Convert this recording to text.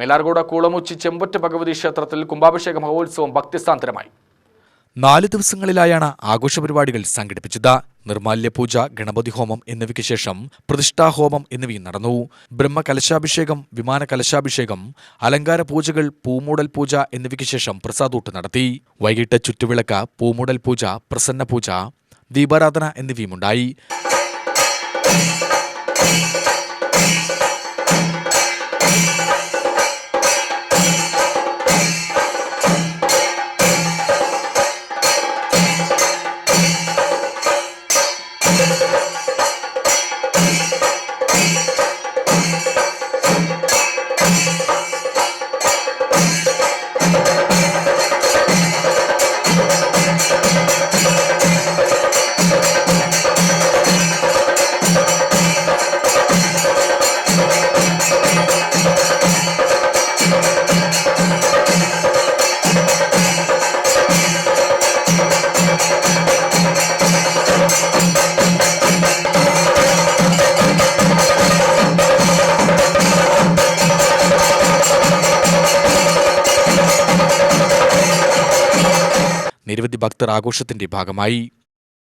മേലാർകോട് കൂളമുച്ചി ചെമ്പൊറ്റ ഭഗവതി ക്ഷേത്രത്തിൽ കുംഭാഭിഷേക മഹോത്സവം ഭക്തിസ്ഥാന്തരമായി നാല് ദിവസങ്ങളിലായാണ് ആഘോഷ പരിപാടികൾ സംഘടിപ്പിച്ചത്. നിർമാല്യ പൂജ ഗണപതി ഹോമം എന്നിവയ്ക്ക് ശേഷം പ്രതിഷ്ഠാഹോമം എന്നിവയും നടന്നു. ബ്രഹ്മകലശാഭിഷേകം വിമാന കലശാഭിഷേകം അലങ്കാര പൂജകൾ പൂമൂടൽ പൂജ എന്നിവയ്ക്ക് ശേഷം പ്രസാദൂട്ട് നടത്തി. വൈകിട്ട് ചുറ്റുവിളക്ക് പൂമൂടൽ പൂജ പ്രസന്ന പൂജ ദീപാരാധന എന്നിവയുമുണ്ടായി. നിരവധി ഭക്തർ ആഘോഷത്തിന്റെ ഭാഗമായി.